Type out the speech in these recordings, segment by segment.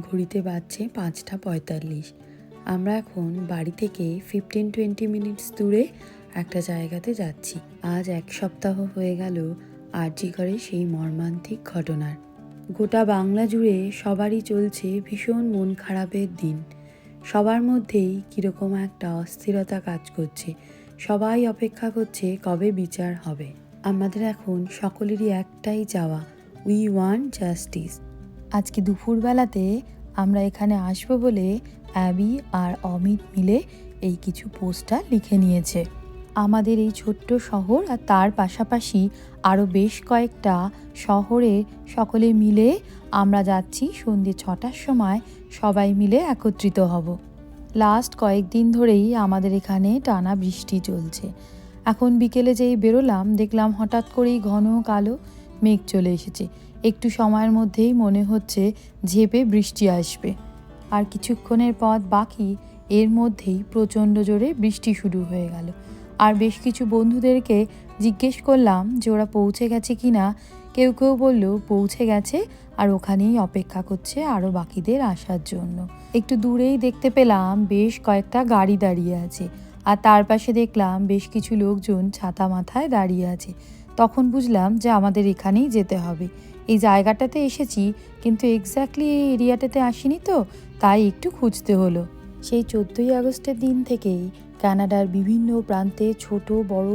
ঘড়িতে বাজছে পাঁচটা পঁয়তাল্লিশ। আমরা এখন বাড়ি থেকে ফিফটিন টোয়েন্টি মিনিটস দূরে একটা জায়গাতে যাচ্ছি। আজ এক সপ্তাহ হয়ে গেল আরজি করে সেই মর্মান্তিক ঘটনার। গোটা বাংলা জুড়ে সবারই চলছে ভীষণ মন খারাপের দিন। সবার মধ্যেই কীরকম একটা অস্থিরতা কাজ করছে। সবাই অপেক্ষা করছে কবে বিচার হবে। আমাদের এখন সকলেরই একটাই চাওয়া উই ওয়ান্ট জাস্টিস আজকে দুপুরবেলাতে আমরা এখানে আসব বলে অ্যাবি আর অমিত মিলে এই কিছু পোস্টার লিখে নিয়েছে। আমাদের এই ছোট্ট শহর আর তার পাশাপাশি আরও বেশ কয়েকটা শহরে সকলে মিলে আমরা যাচ্ছি সন্ধ্যে ছটার সময় সবাই মিলে একত্রিত হব। লাস্ট কয়েকদিন ধরেই আমাদের এখানে টানা বৃষ্টি চলছে। এখন বিকেলে যেই বেরোলাম দেখলাম হঠাৎ করেই ঘন কালো মেঘ চলে এসেছে। একটু সময়ের মধ্যেই মনে হচ্ছে ঝেপে বৃষ্টি আসবে। আর কিছুক্ষণের পথ বাকি, এর মধ্যেই প্রচণ্ড জোরে বৃষ্টি শুরু হয়ে গেল। আর বেশ কিছু বন্ধুদেরকে জিজ্ঞেস করলাম যে ওরা পৌঁছে গেছে কি না। কেউ কেউ বলল, পৌঁছে গেছে আর ওখানেই অপেক্ষা করছে আরও বাকিদের আসার জন্য। একটু দূরেই দেখতে পেলাম বেশ কয়েকটা গাড়ি দাঁড়িয়ে আছে। আর তার পাশে দেখলাম বেশ কিছু লোকজন ছাতা মাথায় দাঁড়িয়ে আছে। তখন বুঝলাম যে আমাদের এখানেই যেতে হবে। এই জায়গাটাতে এসেছি, কিন্তু এক্স্যাক্টলি এই এরিয়াটাতে আসিনি তো, তাই একটু খুঁজতে হলো। সেই চোদ্দোই আগস্টের দিন থেকেই কানাডার বিভিন্ন প্রান্তে ছোট বড়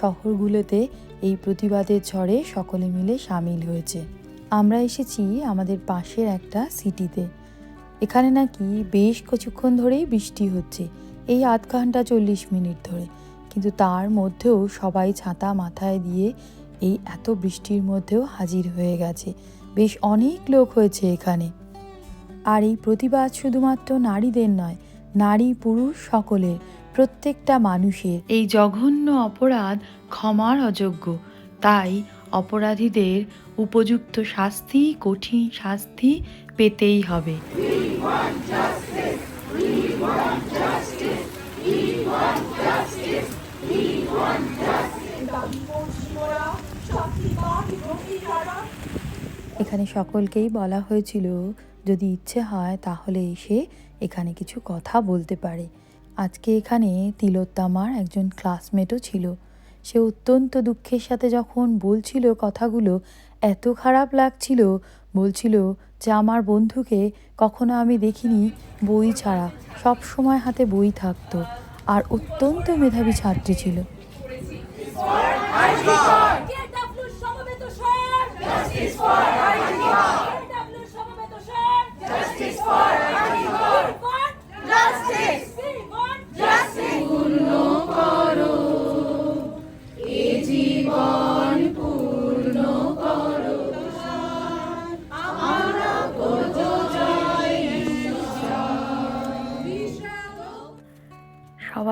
শহরগুলোতে এই প্রতিবাদের ঝড়ে সকলে মিলে সামিল হয়েছে। আমরা এসেছি আমাদের পাশের একটা সিটিতে। এখানে নাকি বেশ কিছুক্ষণ ধরেই বৃষ্টি হচ্ছে, এই আধ ঘণ্টা চল্লিশ মিনিট ধরে। কিন্তু তার মধ্যেও সবাই ছাতা মাথায় দিয়ে এই এত বৃষ্টির মধ্যেও হাজির হয়ে গেছে। বেশ অনেক লোক হয়েছে এখানে। আর এই প্রতিবাদ শুধুমাত্র নারীদের নয়, নারী পুরুষ সকলের, প্রত্যেকটা মানুষের। এই জঘন্য অপরাধ ক্ষমার অযোগ্য। তাই অপরাধীদের উপযুক্ত শাস্তি, কঠিন শাস্তি পেতেই হবে। এখানে সকলকেই বলা হয়েছিল, যদি ইচ্ছে হয় তাহলে এসে এখানে কিছু কথা বলতে পারে। আজকে এখানে তিলোত্তমার একজন ক্লাসমেটও ছিল। সে অত্যন্ত দুঃখের সাথে যখন বলছিল কথাগুলো, এত খারাপ লাগছিল, বলছিল যে আমার বন্ধুকে কখনো আমি দেখিনি, বই ছাড়া, সব সময় হাতে বই থাকতো, আর অত্যন্ত মেধাবী ছাত্রী ছিল।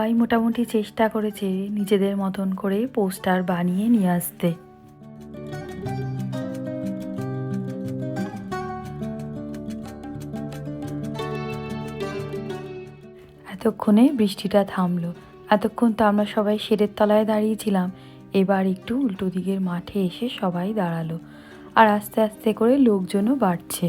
সবাই মোটামুটি চেষ্টা করেছে নিজেদের মতন করে পোস্টার বানিয়ে নিয়ে আসতে। এতক্ষণে বৃষ্টিটা থামলো। এতক্ষণ তো আমরা সবাই শেডের তলায় দাঁড়িয়েছিলাম এবার একটু উল্টো দিকের মাঠে এসে সবাই দাঁড়াল। আর আস্তে আস্তে করে লোকজনও বাড়ছে।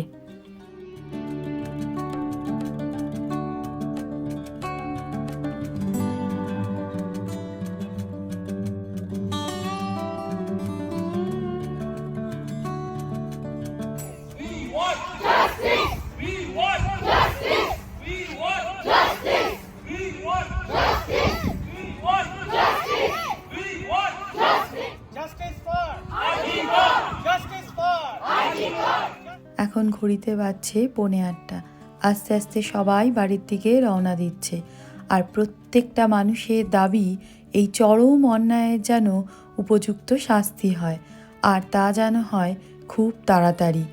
এখন ঘড়িতে বাজছে পৌনে আটটা। আস্তে আস্তে সবাই বাড়ির দিকে রওনা দিচ্ছে। আর প্রত্যেকটা মানুষের দাবি, এই চরম অন্যায়ের যেন উপযুক্ত শাস্তি হয়। আর তা যেন হয় খুব তাড়াতাড়ি।